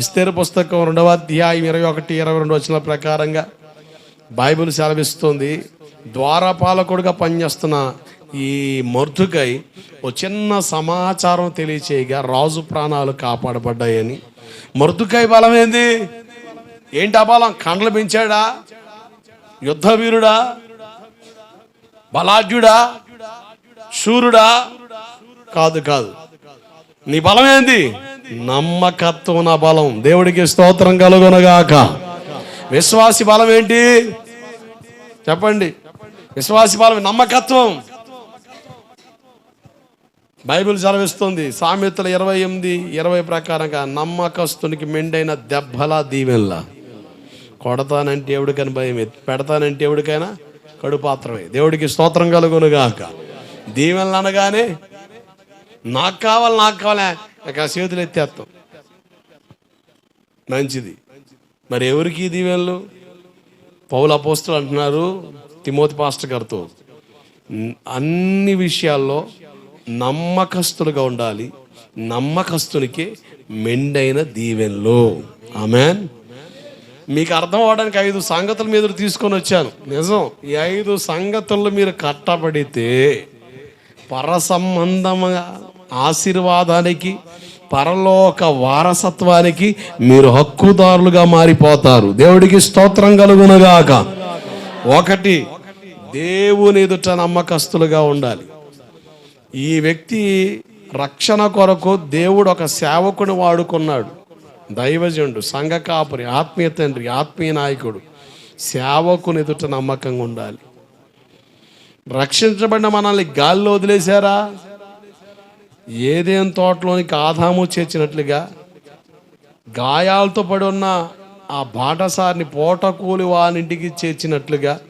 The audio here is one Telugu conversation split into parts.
ఎస్తేరు పుస్తకం రెండవ అధ్యాయం ఇరవై ఒకటి ఇరవై రెండు వచ్చిన ప్రకారంగా బైబిల్ సెలవిస్తుంది ద్వారపాలకుడుగా పనిచేస్తున్న ఈ మర్దుకై ఓ చిన్న సమాచారం తెలియచేయగా రాజు ప్రాణాలు కాపాడబడ్డాయని. మర్దుకై బలం ఏంది? ఏంటి ఆ బలం? కండలు పెంచాడా? యుద్ధ వీరుడా? బలాఢ్యుడా? శూరుడా? కాదు కాదు. నీ బలం ఏంది? నమ్మకత్వం నా బలం. దేవుడికి స్తోత్రం కలుగునగాక. విశ్వాసి బలం ఏంటి? చెప్పండి. విశ్వాసి బలం నమ్మకత్వం. బైబిల్ చదివిస్తుంది సామెతల ఇరవై ఎనిమిది ఇరవై ప్రకారంగా నమ్మకస్తునికి మెండైన దెబ్బలా దీవెనలా. కొడతానంటే ఎవడికైనా భయం పెడతానంటే ఎవడికైనా కడుపాత్రమే దేవుడికి స్తోత్రం కలుగునుగాక. దీవెనలు అనగానే నాకు కావాలి నాకు కావాలి. ఇక చేతులు ఎత్తేస్తాం మంచిది. మరి ఎవరికి దీవెన్లు దీవెనలు? పౌల అపోస్తులు అంటున్నారు తిమోతి పాస్టర్ గారితో. అన్ని విషయాల్లో నమ్మకస్తులుగా ఉండాలి. నమ్మకస్తునికి మెండైన దీవెనలు. ఆమెన్. మీకు అర్థం అవడానికి ఐదు సంగతుల మీద తీసుకొని వచ్చాను. నిజం ఈ ఐదు సంగతులు మీరు కట్టబడితే పర సంబంధంగా ఆశీర్వాదానికి పరలోక వారసత్వానికి మీరు హక్కుదారులుగా మారిపోతారు. దేవుడికి స్తోత్రం కలుగునగాక. ఒకటి దేవుని ఎదుట నమ్మకస్తులుగా ఉండాలి. ఈ వ్యక్తి రక్షణ కొరకు దేవుడు ఒక సేవకుని వాడుకున్నాడు. దైవజనుడు సంఘ కాపురి ఆత్మీయ తండ్రి ఆత్మీయ నాయకుడు సేవకుని ఎదుట నమ్మకంగా ఉండాలి. రక్షించబడిన మనల్ని గాల్లో వదిలేశారా? ఏదేం తోటలోనికి ఆదాము చేర్చినట్లుగా గాయాలతో పడి ఉన్న ఆ బాటసారిని పోటకూలి వానింటికి చేర్చినట్లుగా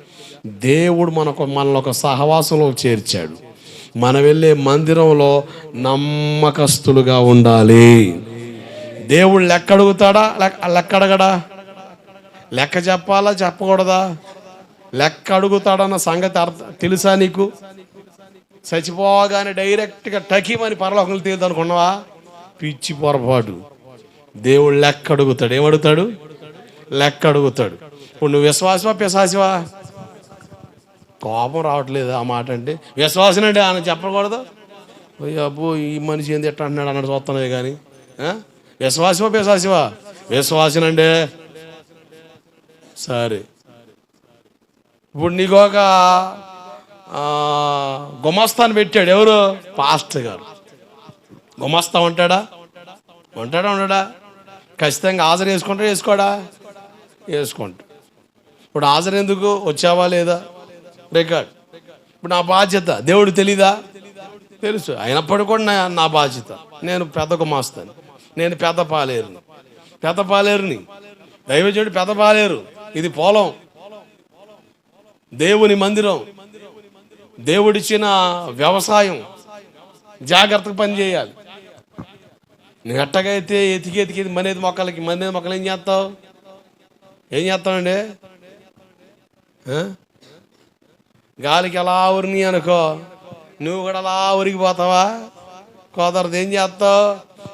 దేవుడు మనకు మనల్ని ఒక సహవాసంలో చేర్చాడు. మనం వెళ్ళే మందిరంలో నమ్మకస్తులుగా ఉండాలి. దేవుడు లెక్క అడుగుతాడా? లెక్క లెక్క అడగడా? లెక్క చెప్పాలా? చెప్పకూడదా? లెక్క అడుగుతాడన్న సంగతి అర్థం తెలుసా నీకు? చచ్చిపోగానే డైరెక్ట్గా టకీమని పరలోకంలో తేలుదు అనుకున్నావా పిచ్చి పొరపాటు. దేవుడు లెక్క అడుగుతాడు. ఏమడుగుతాడు? లెక్క అడుగుతాడు. ఇప్పుడు నువ్వు విశ్వాసమా పిశాసివా కోపం రావట్లేదు ఆ మాట అంటే. విశ్వాసనండి ఆయన చెప్పకూడదు. ఓయ్ అబ్బో ఈ మనిషి ఏంది ఎట్లా అంటున్నాడు అన్నట్టు చూస్తున్నాయి కానీ విశ్వాసమా పిశాసివా విశ్వాసనండి సరే. ఇప్పుడు నీకు ఒక గుమాస్తాను పెట్టాడు ఎవరు? పాస్టర్ గారు. గుమాస్తా ఉంటాడా? ఉంటాడా ఉండడా? ఖచ్చితంగా హాజరు వేసుకుంటా వేసుకోడా? వేసుకుంటా ఇప్పుడు హాజరు ఎందుకు? వచ్చావా లేదా? రికార్డ్. ఇప్పుడు నా బాధ్యత దేవుడు తెలీదా? తెలుసు. అయినప్పటికీ కూడా నా నా బాధ్యత. నేను పెద్ద గుమాస్తాను. నేను పెద్ద పాలేరుని. పెద్ద పాలేరుని. దైవజుడు పెద్ద పాలేరు. ఇది పొలం. దేవుని మందిరం. దేవుడిచ్చిన వ్యవసాయం జాగ్రత్తగా పని చేయాలి నువ్వు ఎట్టగైతే ఎతికి ఎతికి మనేది మొక్కలకి మనేది మొక్కలు ఏం చేస్తావు? ఏం చేస్తామండి గాలికి ఎలా ఉరిని అనుకో నువ్వు కూడా అలా ఉరిగిపోతావా కుదరదు ఏం చేస్తావు?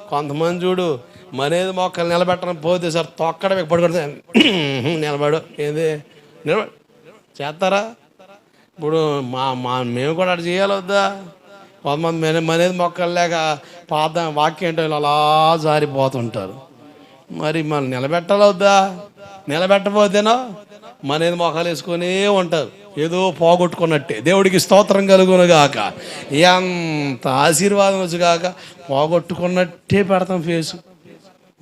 కొంతమంది చూడు మనేది మొక్కలు నిలబెట్టడం పోతే సార్ తొక్కడ పడుకుంటే నిలబడు ఏంది? నిలబడు. చేస్తారా? ఇప్పుడు మా మా మేము కూడా అటు చేయాలి వద్దా? కొంతమంది మన మనేది మొక్కలు లేక పాత వాక్యం ఏంటో అలా జారిపోతుంటారు. మరి మనం నిలబెట్టాలొద్దా నిలబెట్టబోతేనో మనేది మొక్కలు వేసుకొని ఉంటారు. ఏదో పోగొట్టుకున్నట్టే. దేవుడికి స్తోత్రం కలుగునుగాక. ఎంత ఆశీర్వాదం వచ్చుగాక పోగొట్టుకున్నట్టే పెడతాం ఫేసు.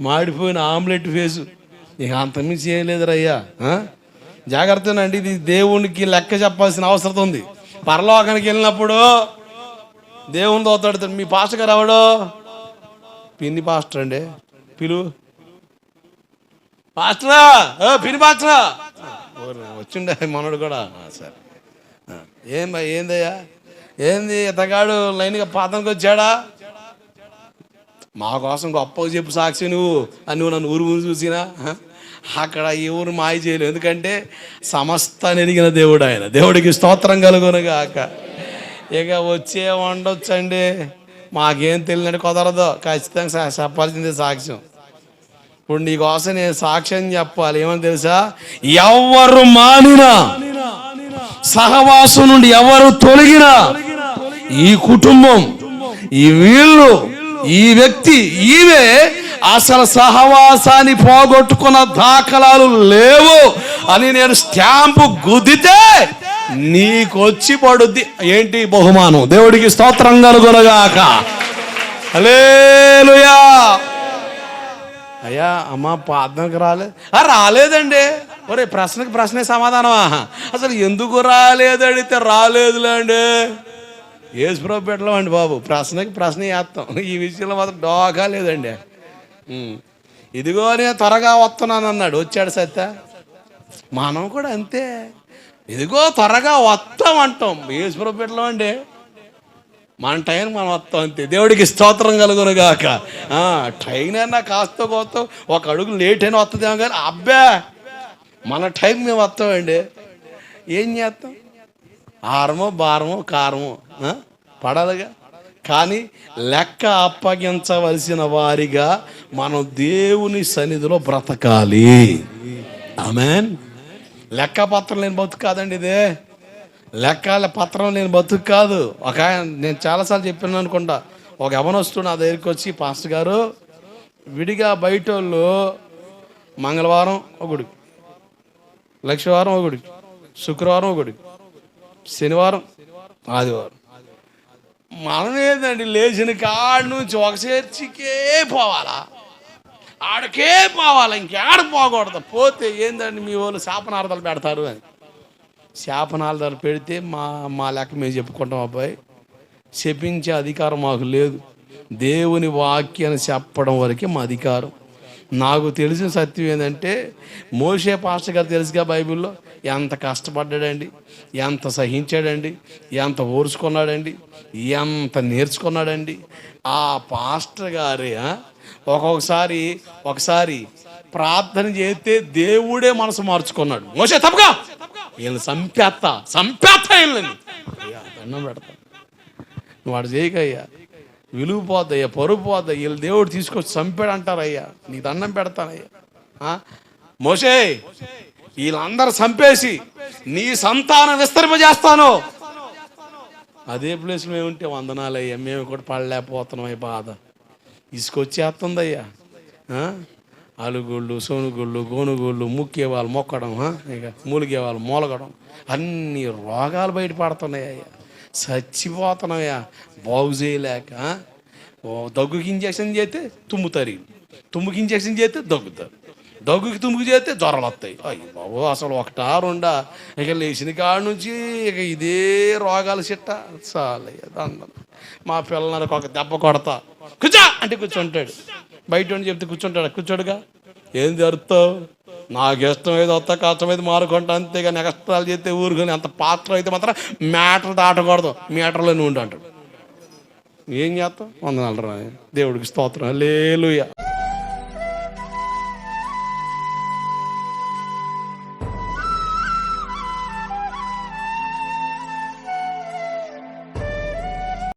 మాడిపోయిన ఆమ్లెట్ ఫేసు. ఇక అంతమించి ఏం లేదురయ్యా జాగ్రత్తనండి ఇది దేవునికి లెక్క చెప్పాల్సిన అవసరం ఉంది. పరలోకానికి వెళ్ళినప్పుడు దేవుని తోతాడు మీ పాస్టర్ గారు ఎవడో? పిన్ని పాస్టర్ అండి. పిలు పాస్టరా? పిని పాస్టరా? వచ్చిండే మనోడు కూడా. సరే. ఏం ఏందయ్యా? ఏంది ఇతగాడు లైన్గా పాతానికి వచ్చాడా? మా కోసం గొప్ప చెప్పు సాక్షి నువ్వు. అని నువ్వు నన్ను ఊరు ఊరు చూసినా అక్కడ ఎవరు మాయ చేయలేరు ఎందుకంటే సమస్త ఎదిగిన దేవుడు ఆయన. దేవుడికి స్తోత్రం కలుగునుగాక. ఇక వచ్చే వండొచ్చండి. మాకేం తెలియదు కుదరదు. ఖచ్చితంగా చెప్పాల్సింది చెప్పాల్సిందే సాక్ష్యం. ఇప్పుడు నీకోసం నేను సాక్ష్యం చెప్పాలి. ఏమని తెలుసా? ఎవరు మానినా సహవాసం నుండి ఎవరు తొలగినా ఈ కుటుంబం ఈ వీళ్ళు ఈ వ్యక్తి ఈమె అసలు సహవాసాన్ని పోగొట్టుకున్న దాఖలాలు లేవు అని నేను స్టాంపు గుద్దితే నీకొచ్చి పడుద్ది. ఏంటి బహుమానం? దేవుడికి స్తోత్రం కలుగునగాక. హల్లెలూయా. అయ్యా అమ్మ ప్రార్థనకు రాలేదు రాలేదండి. ఒరే ప్రశ్నకి ప్రశ్నే సమాధానమా? అసలు ఎందుకు రాలేదు అడిగితే రాలేదులేండి. ఏసుప్రభు పెట్టలేం బాబు. ప్రశ్నకి ప్రశ్న వేస్తాం. ఈ విషయంలో మాత్రం డోగా లేదండి. ఇదిగో నేను త్వరగా వస్తున్నాను అన్నాడు వచ్చాడు సత్య. మనం కూడా అంతే. ఇదిగో త్వరగా వస్తాం అంటాం ఏసుప్రభు అండి. మన టైం మనం వస్తాం అంతే. దేవుడికి స్తోత్రం కలుగును గాక ట్రైన్ అయినా కాస్త కోస్త ఒక అడుగు లేట్ అయినా వస్తుందేమో కానీ అబ్బా! మన టైం మేము వస్తామండి ఏం చేస్తాం? ఆరమో బారమో కారమో పడాలిగా? కానీ లెక్క అప్పగించవలసిన వారిగా మనం దేవుని సన్నిధిలో బ్రతకాలి. ఆమెన్ లెక్క పత్రం లేని బతుకు కాదండి ఇదే. లెక్కల పత్రం లేని బతుకు కాదు. ఒక ఆయన నేను చాలాసార్లు చెప్పాను అనుకుంటా. ఒక యవనొస్తూ నా దగ్గరికి వచ్చి పాస్టర్ గారు విడిగా బయట వాళ్ళు మంగళవారం ఒకడు లక్షవారం ఒకడు శుక్రవారం ఒకడు శనివారం ఆదివారం మనం ఏందండి? లేచిన కాడి నుంచి ఒక చర్చికే పోవాలా? ఆడకే పోవాలా? ఇంకేడ పోకూడదు. పోతే ఏందండి మీ వాళ్ళు శాపనార్థాలు పెడతారు అని. శాపనార్థాలు పెడితే మా మా లెక్క మేము చెప్పుకుంటాం అబ్బాయి. శపించే అధికారం మాకు లేదు. దేవుని వాక్యాన్ని చెప్పడం వరకే మా అధికారం. నాకు తెలిసిన సత్యం ఏంటంటే మోషే పాస్టర్ గారు తెలుసుగా బైబిల్లో? ఎంత కష్టపడ్డాడండి? ఎంత సహించాడండి? ఎంత ఓర్చుకున్నాడండి? ఎంత నేర్చుకున్నాడండి? ఆ పాస్టర్ గారి ఒక్కొక్కసారి ఒకసారి ప్రార్థన చేస్తే దేవుడే మనసు మార్చుకున్నాడు. మోసే తప్పగా వీళ్ళని సంపేత్త సంపేత్త వీళ్ళని. అయ్యా, దండం పెడతా. వాడు చేయకయ్యా. విలువ పోద్దయ్యా పరువు పోద్దయ్యా. వీళ్ళు దేవుడు తీసుకొచ్చి చంపాడు అంటారయ్యా నీకు దండం పెడతానయ్యా. మోసే వీళ్ళందరూ చంపేసి నీ సంతానం విస్తరింపజేస్తాను. అదే ప్లేస్లో మేము ఉంటే వందనాలయ్యా మేము కూడా పడలేకపోతున్నాం ఈ బాధ. ఇసుకొచ్చేస్తుందయ్యా. అలుగుళ్ళు సోనుగుళ్ళు గోనుగుళ్ళు ముక్కే వాళ్ళు మొక్కడం ఇక మూలిగే వాళ్ళు మూలగడం అన్ని రోగాలు బయటపడుతున్నాయ్యా. చచ్చిపోతున్నాయా బాగు చేయలేక ఓ దగ్గుకి ఇంజక్షన్ చేస్తే తుమ్ముతారు. తుమ్ముకి ఇంజక్షన్ చేస్తే దగ్గుతారు. దగ్గుకి తుమ్ముకి చేస్తే జ్వరాలు వస్తాయి అయ్యి బాబు అసలు ఒకటా రెండా ఇక లేచిన కాడ నుంచి ఇక ఇదే రోగాలు చిట్ట. చాలయ్య దండం మా పిల్లలకు ఒక దెబ్బ కొడతా. కూర్చో! అంటే కూర్చుంటాడు. బయట ఉండి చెప్తే కూర్చుంటాడు? కూర్చోడుగా. ఏం జరుగుతావు నాకు ఇష్టం ఏదో వస్తా కష్టం అయితే మారుకుంటా. అంతేగాని కష్టాలు చేస్తే ఊరుకొని అంత పాత్ర అయితే మాత్రం మ్యాటర్ దాటకూడదు. మీటర్లోనే ఉండి అంటాడు. ఏం చేస్తాం వందనాలు రా దేవుడికి స్తోత్రం. లేలుయా